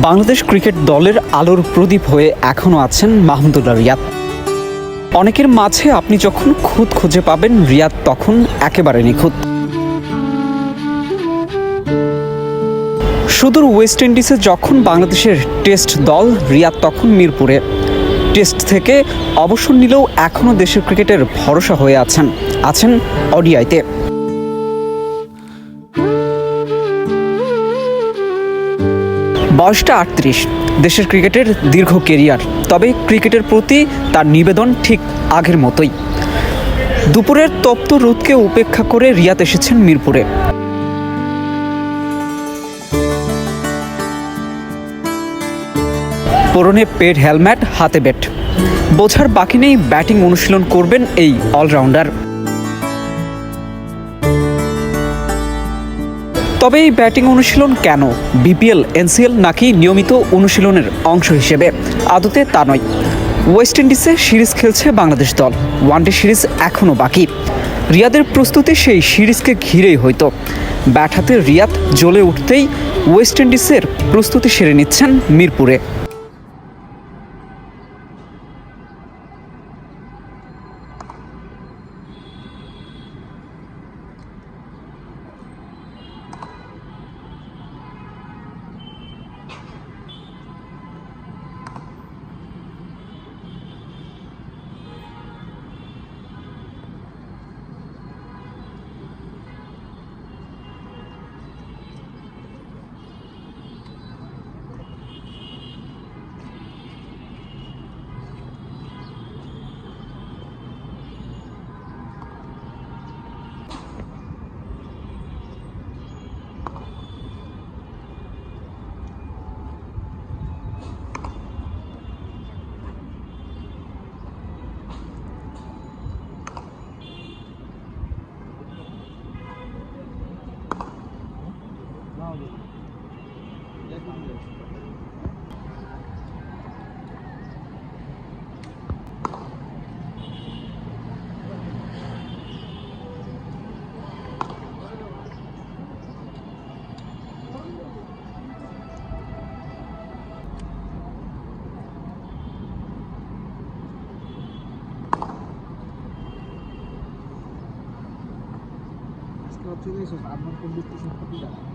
Bangladesh cricket দলের আলোর প্রদীপ হয়ে এখনও আছেন মাহমুদুল্লাহ রিয়াদ। অনেকের মাঝে আপনি যখন খুদ খুঁজে পাবেন, রিয়াদ তখন একেবারে নিখুঁত। সুদূর ওয়েস্ট ইন্ডিজে যখন বাংলাদেশের টেস্ট দল, রিয়াদ তখন মিরপুরে। টেস্ট থেকে অবসর নিলেও এখনও দেশের ক্রিকেটের ভরসা হয়ে আছেন আছেন অডিআইতে বয়সটা আটত্রিশ। দেশের ক্রিকেটের দীর্ঘ কেরিয়ার, তবে ক্রিকেটের প্রতি তার নিবেদন ঠিক আগের মতোই। দুপুরের তপ্ত রোদকে উপেক্ষা করে রিয়াদ এসেছেন মিরপুরে। পরনে পেড হেলমেট, হাতে ব্যাট। বোঝার বাকি নেই, ব্যাটিং অনুশীলন করবেন এই অলরাউন্ডার। তবে এই ব্যাটিং অনুশীলন কেন? বিপিএল, এনসিএল নাকি নিয়মিত অনুশীলনের অংশ হিসেবে? আদতে তা নয়। ওয়েস্ট ইন্ডিজে সিরিজ খেলছে বাংলাদেশ দল। ওয়ানডে সিরিজ এখনও বাকি। রিয়াদের প্রস্তুতি সেই সিরিজকে ঘিরেই হয়তো। ব্যাট হাতে রিয়াদ জ্বলে উঠতেই ওয়েস্ট ইন্ডিজের প্রস্তুতি সেরে নিচ্ছেন মিরপুরে। Scorpion eso, vamos con muchísimo cuidado.